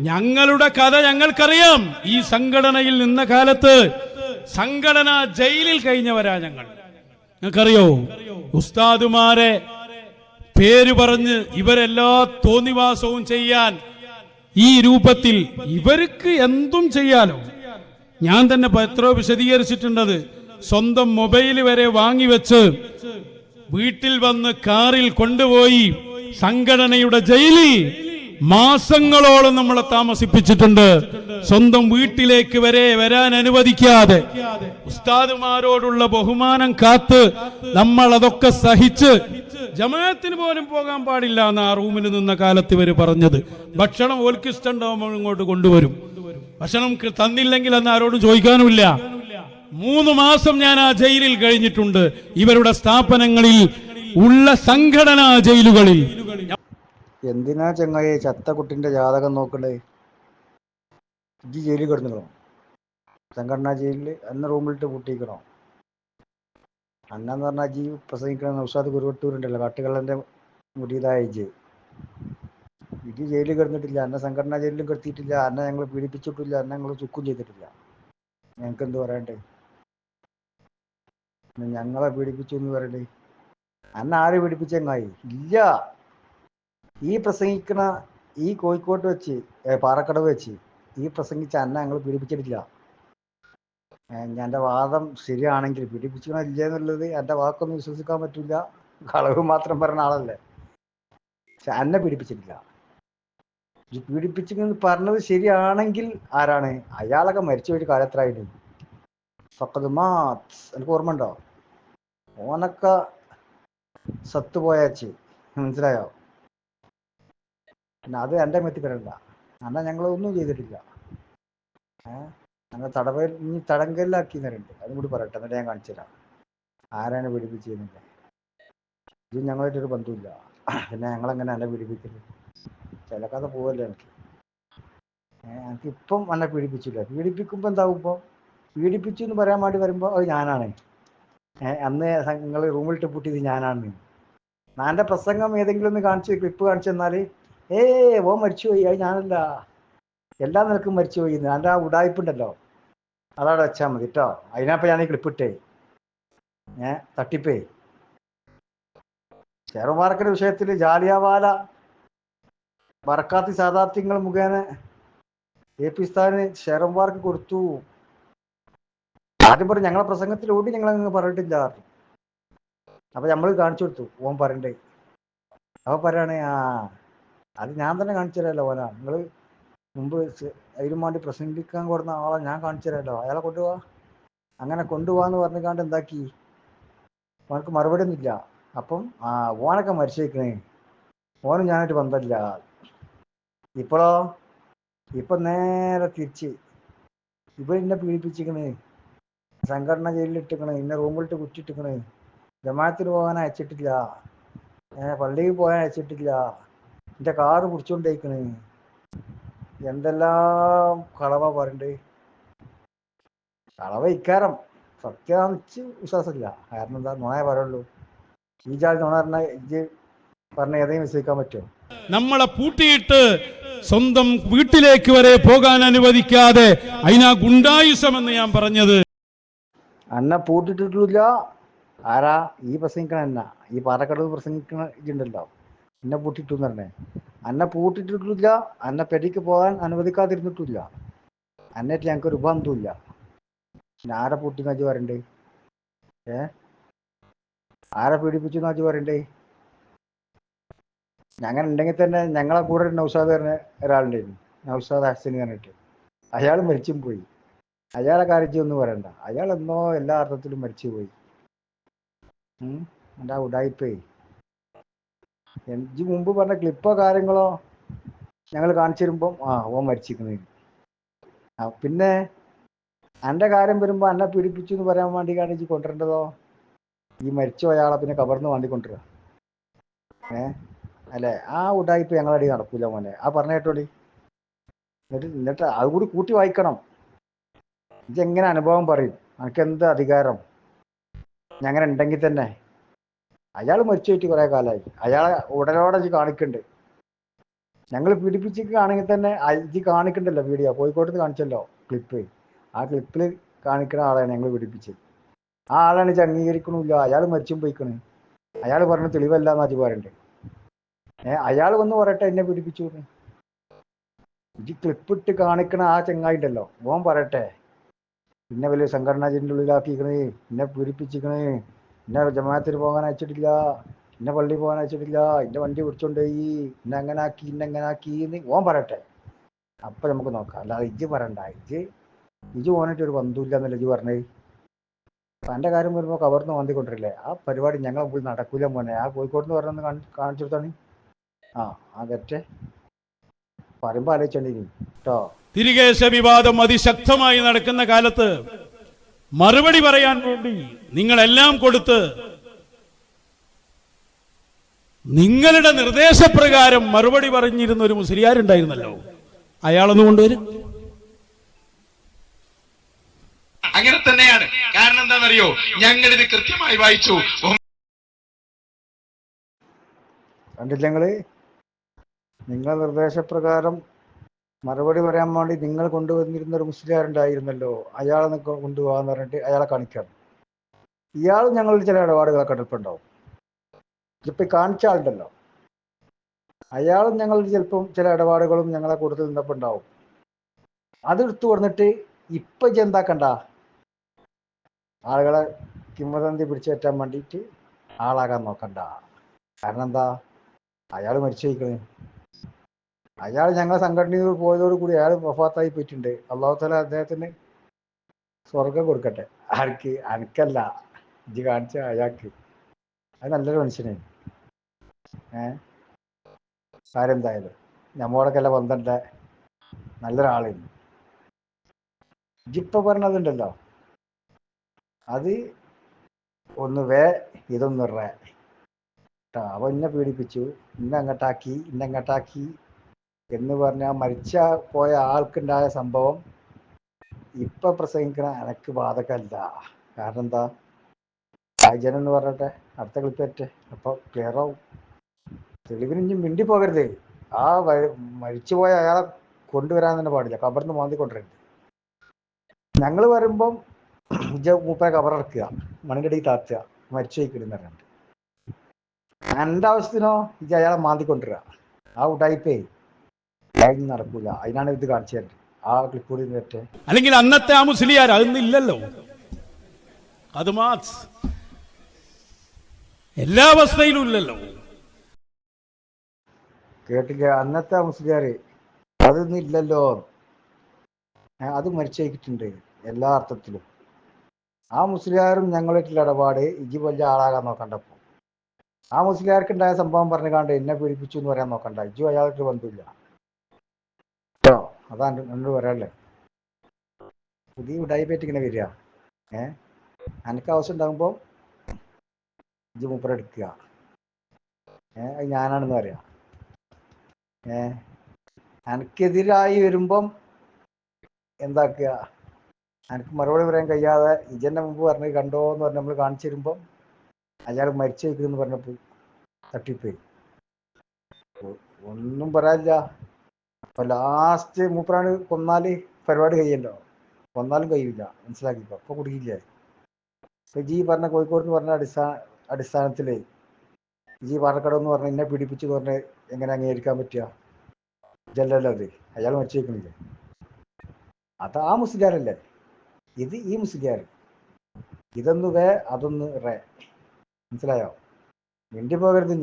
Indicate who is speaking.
Speaker 1: ഞങ്ങളുടെ കഥ ഞങ്ങൾക്കറിയാം. ഈ സംഘടനയിൽ നിന്ന കാലത്ത് സംഘടന ജയിലിൽ കഴിഞ്ഞവരാ ഞങ്ങൾ. നിങ്ങൾക്കറിയോ? ഉസ്താദുമാരെ പേര് പറഞ്ഞ് ഇവരെല്ലാ തോന്നിവാസവും ചെയ്യാൻ ഈ രൂപത്തിൽ ഇവർക്ക് എന്തും ചെയ്യാലോ? ഞാൻ തന്നെ എത്രയോ വിശദീകരിച്ചിട്ടുണ്ടത്. സ്വന്തം മൊബൈൽ വരെ വാങ്ങിവെച്ച് വീട്ടിൽ വന്ന് കാറിൽ കൊണ്ടുപോയി സംഘടനയുടെ ജയിലിൽ മാസങ്ങളോളം നമ്മളെ താമസിപ്പിച്ചിട്ടുണ്ട്. സ്വന്തം വീട്ടിലേക്ക് വരെ വരാൻ അനുവദിക്കാതെ. ഉസ്താദുമാരോടുള്ള ബഹുമാനം കാത്ത് നമ്മൾ അതൊക്കെ സഹിച്ച് ജമാഅത്തിന് പോലും പോകാൻ പാടില്ല എന്ന് ആ റൂമിൽ നിന്ന കാലത്ത് ഇവർ പറഞ്ഞത്. ഭക്ഷണം ഓൽക്ക് ഇങ്ങോട്ട് കൊണ്ടുവരും. ഭക്ഷണം തന്നില്ലെങ്കിൽ അന്ന് ആരോടും ചോദിക്കാനുമില്ല. മൂന്ന് മാസം ഞാൻ ആ ജയിലിൽ കഴിഞ്ഞിട്ടുണ്ട്. ഇവരുടെ സ്ഥാപനങ്ങളിൽ ഉള്ള സംഘടനാ ജയിലുകളിൽ.
Speaker 2: എന്തിനാ ചങ്ങായി ചത്ത കുട്ടിന്റെ ജാതകം നോക്കണ്ടേ? ഇജ്ജ് ജയിലിൽ കിടന്നിക്കണോ? സംഘടനാ ജയിലിൽ അന്ന് റൂമിലിട്ട് പൂട്ടിക്കണോ അന്നെന്ന് പറഞ്ഞാൽ ജി പ്രസംഗിക്കണ നൗഷാദ് കുരുവട്ടൂരുണ്ടല്ലോ കാട്ടുകള്ളന്റെ മുടിയതായ ഇജ് ഇജ് ജയിലിൽ കിടന്നിട്ടില്ല അന്നെ സംഘടനാ ജയിലിലും കിടത്തിയിട്ടില്ല അന്നെ ഞങ്ങൾ പീഡിപ്പിച്ചിട്ടില്ല അന്നെ ഞങ്ങൾ ചുക്കും ചെയ്തിട്ടില്ല. ഞങ്ങൾക്ക് എന്ത് പറയണ്ടേ? ഞങ്ങളെ പീഡിപ്പിച്ചു എന്ന് പറയണ്ടേ. അന്നെ ആര് പീഡിപ്പിച്ചെങ്ങായി ഇല്ല. ഈ പ്രസംഗിക്കണ ഈ കോഴിക്കോട്ട് വെച്ച് പാറക്കടവ് വെച്ച് ഈ പ്രസംഗിച്ച അന്ന ഞങ്ങൾ പീഡിപ്പിച്ചിട്ടില്ല. എന്റെ വാദം ശരിയാണെങ്കിൽ പീഡിപ്പിച്ചണോ ഇല്ല എന്നുള്ളത് എന്റെ വാക്കൊന്നും വിശ്വസിക്കാൻ പറ്റില്ല കളവ് മാത്രം പറഞ്ഞ ആളല്ലേ. പക്ഷെ അന്നെ പീഡിപ്പിച്ചിട്ടില്ല. ഈ പീഡിപ്പിച്ചെന്ന് പറഞ്ഞത് ശരിയാണെങ്കിൽ ആരാണ്? അയാളൊക്കെ മരിച്ചു പോയിട്ട് കാലത്രായിട്ട് ഫക്കത് മാത്സ് എനിക്ക് ഓർമ്മ ഉണ്ടോ ഓനൊക്കെ സത്തുപോയാച്ച് മനസ്സിലായോ? പിന്നെ അത് എന്റെ മെത്തി വരണ്ട എന്നാൽ ഞങ്ങൾ ഒന്നും ചെയ്തിട്ടില്ല. ഏഹ് ഞങ്ങൾ തടവ ഇനി തടങ്കലിലാക്കി തരുന്നുണ്ട് അതും കൂടി പറയട്ടെ എന്നിട്ട് ഞാൻ കാണിച്ചു തരാം. ആരാണ് പീഡിപ്പിച്ചതെന്നില്ല ഇത് ഞങ്ങളായിട്ടൊരു ബന്ധമില്ല പിന്നെ ഞങ്ങളെങ്ങനെ എങ്ങനെ പീഡിപ്പിക്കൽ? ചില കഥ പോവല്ലേ എനിക്ക്. എനിക്ക് ഇപ്പം അല്ല പീഡിപ്പിച്ചില്ല. പീഡിപ്പിക്കുമ്പോൾ എന്താവും ഇപ്പോൾ പീഡിപ്പിച്ചു എന്ന് പറയാൻ വേണ്ടി വരുമ്പോൾ അത് ഞാനാണ്. അന്ന് നിങ്ങൾ റൂമിലിട്ട് പൂട്ടിയത് ഞാനാണ്. എന്റെ പ്രസംഗം ഏതെങ്കിലും ഒന്ന് കാണിച്ച് ക്ലിപ്പ് കാണിച്ചു തന്നാൽ ഏ ഓ മരിച്ചുപോയി. അത് ഞാനല്ല എല്ലാ നിലക്കും മരിച്ചുപോയി എന്റെ ആ ഉടായ്പുണ്ടല്ലോ. അതവിടെ വെച്ചാൽ മതി കേട്ടോ അതിനപ്പോൾ ഞാൻ ഈ ക്ലിപ്പ് ഇട്ടേ. ഏ തട്ടിപ്പേ. ചെറുമാർക്കിന്റെ വിഷയത്തിൽ ജാലിയാവാല ബർക്കാത്തി സാദാത്യങ്ങൾ മുഖേന എ പി സ്ഥാന് ഷെയർമാർക്ക് കൊടുത്തു. ആദ്യം പറഞ്ഞു ഞങ്ങളെ പ്രസംഗത്തിലൂടി ഞങ്ങൾ അങ്ങ് പറഞ്ഞിട്ടില്ല. അപ്പൊ നമ്മൾ കാണിച്ചു കൊടുത്തു. ഓൻ പറയണ്ടേ. അപ്പൊ പറയണേ ആ അത് ഞാൻ തന്നെ കാണിച്ചു തരാമല്ലോ ഓന. നിങ്ങൾ മുമ്പ് അതിനും വേണ്ടി പ്രസംഗിക്കാൻ കൊടുന്ന ആളെ ഞാൻ കാണിച്ചു തരാമല്ലോ അയാളെ കൊണ്ടുപോവാ അങ്ങനെ കൊണ്ടുപോവാന്ന് പറഞ്ഞിക്കാണ്ട് എന്താക്കി? ഓനക്ക് മറുപടി ഒന്നുമില്ല അപ്പം ആ ഓനൊക്കെ മരിച്ചേക്കണേ. ഓനും ഞാനായിട്ട് ബന്ധമില്ല. ഇപ്പോഴോ ഇപ്പൊ നേരെ തിരിച്ച്. ഇവ പീഡിപ്പിച്ചിക്കണേ സംഘടന ജയിലിൽ ഇട്ടിക്കണ് ഇന്നെ റൂമിലിട്ട് കുറ്റിട്ടിക്കണേ ജമാത്തിന് പോകാൻ അയച്ചിട്ടില്ല. പള്ളിയിൽ പോകാൻ അയച്ചിട്ടില്ല. എന്റെ കാറ് പിടിച്ചോണ്ടേക്കണ് എന്തെല്ലാം കളവ പറയണ്ട്? കളവ ഇക്കാരം. സത്യാന്നിച്ച് വിശ്വാസമില്ല കാരണം എന്താ? നുണയെ പറയുള്ളൂ. ഈ ജാതി നുണ പറഞ്ഞ ഇജ് പറഞ്ഞ ഏതെങ്കിലും വിശ്വസിക്കാൻ പറ്റുമോ?
Speaker 1: നമ്മളെ പൂട്ടിയിട്ട് സ്വന്തം വീട്ടിലേക്ക് വരെ പോകാൻ അനുവദിക്കാതെ അതിനാ ഗുണ്ടായുസം എന്ന് ഞാൻ പറഞ്ഞത്.
Speaker 2: അന്ന പൂട്ടിട്ടിട്ടില്ല. ആരാ? ഈ പ്രസംഗിക്കണ എന്നാ ഈ പാറക്കടവ് പ്രസംഗിക്കണ ഇതുണ്ടല്ലോ എന്നെ പൂട്ടിട്ടു എന്ന് പറഞ്ഞേ അന്നെ പൂട്ടിട്ടിട്ടില്ല അന്നെ പെടിക്ക് പോകാൻ അനുവദിക്കാതിരുന്നിട്ടില്ല. അന്നേറ്റ് ഞങ്ങൾക്ക് ഒരു ബന്ധമില്ല പിന്നെ ആരെ പൂട്ടി നജ് പറയണ്ടേ? ഏ? ആരെ പീഡിപ്പിച്ചു നജ് പറയണ്ടേ? ഞങ്ങൾ ഉണ്ടെങ്കിൽ തന്നെ ഞങ്ങളെ കൂടെ ഒരു നൗഷാദ് പറഞ്ഞ ഒരാളുണ്ടായിരുന്നു. നൗഷാദ് ഹസൻ പറഞ്ഞിട്ട്. അയാൾ മരിച്ചും പോയി. അയാളെ കാര്യം ഒന്നും പറയണ്ട. അയാൾ എന്നോ എല്ലാ അർത്ഥത്തിലും മരിച്ചുപോയി. ഉം? എന്താ ഉടായിപ്പേ? എനിക്ക് മുമ്പ് പറഞ്ഞ ക്ലിപ്പോ കാര്യങ്ങളോ ഞങ്ങൾ കാണിച്ചു തരുമ്പം ആ ഓൻ മരിച്ചിരിക്കുന്നത് ആ പിന്നെ എന്റെ കാര്യം വരുമ്പോൾ എന്നെ പീഡിപ്പിച്ചു എന്ന് പറയാൻ വേണ്ടി കാണിച്ച് കൊണ്ടുവരേണ്ടതോ? ഈ മരിച്ച അയാളെ പിന്നെ കവർന്ന് വാണ്ടി കൊണ്ടുവരിക ഏ? അല്ലേ? ആ ഉടായിപ്പ് ഞങ്ങളടി നടക്കൂല മോനെ. ആ പറഞ്ഞ കേട്ടോടി. എന്നിട്ട് എന്നിട്ട് അതുകൂടി കൂട്ടി വായിക്കണം. ഇതെങ്ങനെ അനുഭവം പറയും? അനക്ക് എന്ത് അധികാരം? ഞങ്ങനെ ഉണ്ടെങ്കിൽ തന്നെ അയാൾ മരിച്ചു പോയിട്ട് കുറെ കാലമായി. അയാളെ ഉടനോടെ ഇത് കാണിക്കുന്നുണ്ട് ഞങ്ങൾ പീഡിപ്പിച്ചിരിക്കുകയാണെങ്കിൽ തന്നെ ഇത് കാണിക്കണ്ടല്ലോ വീഡിയോ കോഴിക്കോട്ട് കാണിച്ചല്ലോ ക്ലിപ്പ് ആ ക്ലിപ്പിൽ കാണിക്കുന്ന ആളാണ് ഞങ്ങൾ പീഡിപ്പിച്ചത്. ആ ആളാണ് ഇത് അംഗീകരിക്കണില്ല. അയാൾ മരിച്ചും പോയിക്കണ്. അയാൾ പറഞ്ഞ തെളിവല്ല എന്ന് അജി ഏഹ് അയാൾ വന്ന് പറയട്ടെ എന്നെ പീഡിപ്പിച്ചു ഈ ഇത് ക്ലിപ്പ് ഇട്ട് കാണിക്കണ ആ ചെങ്ങായിണ്ടല്ലോ ഓൻ പറയട്ടെ. പിന്നെ വലിയ സംഘടനാ ഉള്ളിലാക്കിക്കണേ. എന്നെ പീഡിപ്പിച്ചിക്കണേ. എന്നെ ജമാഅത്തിന് പോകാൻ അയച്ചിട്ടില്ല. എന്നെ പള്ളി പോകാൻ അയച്ചിട്ടില്ല. എന്റെ വണ്ടി പിടിച്ചോണ്ടോയി. എന്നെ അങ്ങനെ ആക്കി എന്നെ അങ്ങനെ ആക്കി എന്ന് ഓൻ പറയട്ടെ. അപ്പൊ നമുക്ക് നോക്കാം. അല്ലാതെ ഇജ്ജ് പറയണ്ട. ഇജ്ജ് ഇജ്ജ് പോകാനായിട്ട് ഒരു ബന്ധുവില്ല എന്നല്ല ഇജ്ജ് പറഞ്ഞേ? തന്റെ കാര്യം വരുമ്പോൾ കവർന്ന് വന്നിക്കൊണ്ടിരില്ലേ ആ പരിപാടി ഞങ്ങളെ മുമ്പിൽ നടക്കൂല മോനെ. ആ കോഴിക്കോട് എന്ന് പറഞ്ഞൊന്ന് കാണിച്ചു കൊടുത്താണ്. ആ അതൊക്കെ പറയുമ്പോ ആലോചിച്ചോണ്ടിരിക്കും. കേട്ടോ
Speaker 1: തിരികേശ വിവാദം അതിശക്തമായി നടക്കുന്ന കാലത്ത് മറുപടി പറയാൻ വേണ്ടി നിങ്ങളെല്ലാം കൊടുത്ത് നിങ്ങളുടെ നിർദ്ദേശപ്രകാരം മറുപടി പറഞ്ഞിരുന്ന ഒരു മുസ്ലിയാരുണ്ടായിരുന്നല്ലോ. അയാളൊന്ന് കൊണ്ടുവരും.
Speaker 3: അങ്ങനെ തന്നെയാണ്. കാരണം എന്താണെന്നറിയോ? ഞങ്ങൾ ഇത് കൃത്യമായി വായിച്ചു.
Speaker 2: കണ്ടില്ല നിങ്ങളെ നിങ്ങളുടെ നിർദ്ദേശപ്രകാരം മറുപടി പറയാൻ വേണ്ടി നിങ്ങൾ കൊണ്ടുവന്നിരുന്ന ഒരു മുസ്ലിയാരുണ്ടായിരുന്നല്ലോ. അയാളെ കൊണ്ടുപോകാന്ന് പറഞ്ഞിട്ട് അയാളെ കാണിക്കാണ് ഇയാൾ ഞങ്ങളിൽ ചില ഇടപാടുകളൊക്കെ എടുപ്പുണ്ടാവും ഇപ്പൊ കാണിച്ച ആളുണ്ടല്ലോ. അയാളും ഞങ്ങൾ ചിലപ്പം ചില ഇടപാടുകളും ഞങ്ങളെ കൂടുതൽ നിന്നപ്പുണ്ടാവും അത് എടുത്തു കൊടുത്തിട്ട് ഇപ്പൊ ചെന്താക്കണ്ട ആളുകളെ കിംവദന്തി പിടിച്ചേറ്റാൻ വേണ്ടിയിട്ട് ആളാകാൻ നോക്കണ്ട. കാരണം എന്താ? അയാൾ മരിച്ചു പോയിക്കണ്. അയാൾ ഞങ്ങളെ സംഘടനയിൽ പോയതോടുകൂടി അയാൾ വഫാത്തായി പോയിട്ടുണ്ട്. അള്ളാഹു താല അദ്ദേഹത്തിന് സ്വർഗം കൊടുക്കട്ടെ. ആർക്ക്? അനക്കല്ല. ഇജ്ജ് കാണിച്ച അയാൾക്ക്. അത് നല്ലൊരു മനുഷ്യനാണ്. ഏ? ആരെന്തായാലും. നമ്മോടൊക്കെ എല്ലാം ബന്ധമുണ്ട് നല്ലൊരാളായിരുന്നു ഇജ്ജിപ്പ പറഞ്ഞതുണ്ടല്ലോ. അത് ഒന്ന് വേ ഇതൊന്ന് റേ. കേട്ടോ പീഡിപ്പിച്ചു. ഇന്നെ അങ്ങോട്ടാക്കി ഇന്നെ അങ്ങോട്ടാക്കി. എന്ന് പറഞ്ഞാൽ മരിച്ച പോയ ആൾക്കുണ്ടായ സംഭവം ഇപ്പൊ പ്രസംഗിക്കണ എനക്ക് ബാധകമല്ല. കാരണം എന്താ? സാഹചര്യം എന്ന് പറഞ്ഞിട്ട് അടുത്ത ക്ലിപ്പറ്റ് അപ്പൊ ക്ലിയർ ആവും തെളിവിന് ഇനി മിണ്ടി പോകരുത്. ആ മരിച്ചു മരിച്ചുപോയ അയാളെ കൊണ്ടുവരാൻ തന്നെ പാടില്ല. കബറിന്ന് മാന്തി കൊണ്ടുവരരുത്. ഞങ്ങൾ വരുമ്പം മൂപ്പരെ കബറിറക്കുക മണ്ണിന്റെ അടിയിൽ താത്തുക. മരിച്ചു പോയിക്കിടുന്ന പറഞ്ഞിട്ട്. എന്റെ ആവശ്യത്തിനോ ഇജ അയാളെ മാന്തിക്കൊണ്ടിരുക ആ ഉടായിപ്പേ. അയാൾ നടക്കൂല. അതിനാണ് ഇത് കാണിച്ചത് ആ ക്ലിപ്പ് കൂടി
Speaker 1: അല്ലെങ്കിൽ അന്നത്തെ ആ മുസ്ലിയാർ അതൊന്നില്ലല്ലോ അത് മാസ്. എല്ലാ അവസ്ഥയിലും ഇല്ലല്ലോ.
Speaker 2: കേട്ടില്ല. അന്നത്തെ മുസ്ലിയാർ അതൊന്നും ഇല്ലല്ലോ. അത് മരിച്ചേക്കിട്ടുണ്ട് എല്ലാ അർത്ഥത്തിലും. ആ മുസ്ലിയാരും ഞങ്ങളായിട്ടുള്ള ഇടപാട് ഇജി വലിയ ആളാകാൻ നോക്കണ്ടപ്പോ. ആ മുസ്ലിയാർക്ക് ഉണ്ടായ സംഭവം പറഞ്ഞു കാണ്ട് എന്നെ പീഡിപ്പിച്ചു എന്ന് പറയാൻ നോക്കണ്ട. ഇജു അയാൾക്ക് ബന്ധമില്ല കേട്ടോ. അതാ എന്നോട് പറയാല്ലേ പുതിയ ഡയബറ്റിക് ഇങ്ങനെ വരിക. ഏ? എനിക്ക് ആവശ്യം ഉണ്ടാകുമ്പോൾ ഇത് മൂപ്പര എടുക്കുക. ഏ? അത് ഞാനാണെന്ന് പറയാം. ഏ? അനക്കെതിരായി വരുമ്പം എന്താക്കുക? അനക്ക് മറുപടി പറയാൻ കഴിയാതെ ഇജന്റെ മുമ്പ് പറഞ്ഞ് കണ്ടോ എന്ന് പറഞ്ഞ് നമ്മൾ കാണിച്ചു തരുമ്പം അയാൾ മരിച്ചു വയ്ക്കുന്നു പറഞ്ഞപ്പോൾ തട്ടിപ്പോയി. ഒന്നും പറയാനില്ല. അപ്പൊ ലാസ്റ്റ് മൂപ്പരാണ് കൊന്നാൽ പരിപാടി കഴിയല്ലോ. കൊന്നാലും കഴിയില്ല മനസ്സിലാക്കിക്കോ? അപ്പൊ കുടുങ്ങിയില്ലേ? അപ്പൊ ജി പറഞ്ഞ കോഴിക്കോട് എന്ന് പറഞ്ഞ അടിസ്ഥാന അടിസ്ഥാനത്തിൽ ജി പാലക്കാട് എന്ന് പറഞ്ഞ എന്നെ പീഡിപ്പിച്ചു എന്ന് പറഞ്ഞ് എങ്ങനെ അംഗീകരിക്കാൻ പറ്റുക ഇതല്ലല്ലോ അത്. അയാൾ മരിച്ചു വെക്കണില്ലേ അത് ആ മുസ്ലിയാരല്ലേ? ഇത് ഈ മുസ്ലിയാർ ഇതൊന്ന് വേ അതൊന്ന് റേ. മനസ്സിലായോ? മിണ്ടി പോകരുത്